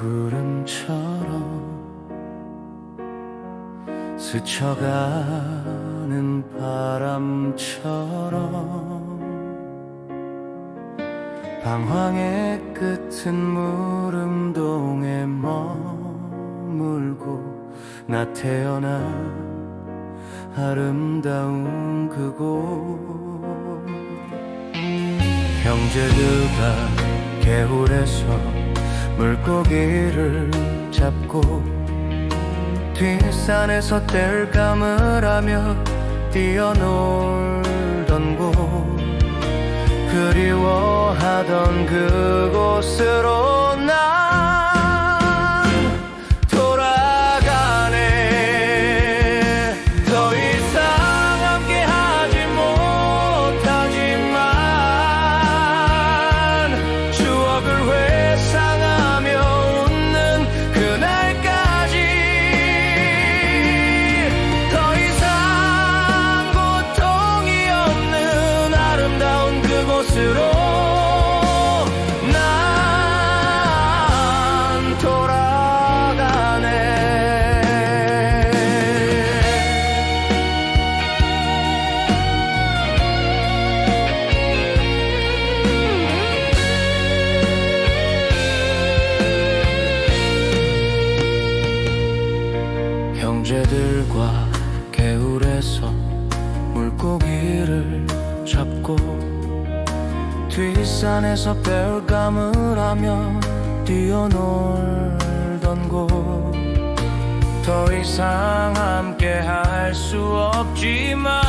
구름처럼 스쳐가는 바람처럼 방황의 끝은 무릉동에 머물고 나 태어나 아름다운 그곳. 형제들과 개울에서 물고기를 잡고 뒷산에서 뗄 감을 하며 뛰어놀던 곳 그리워하던 그곳으로 잡고 뒷산에서 별감을 하며 뛰어놀던 곳 더 이상 함께 할 수 없지만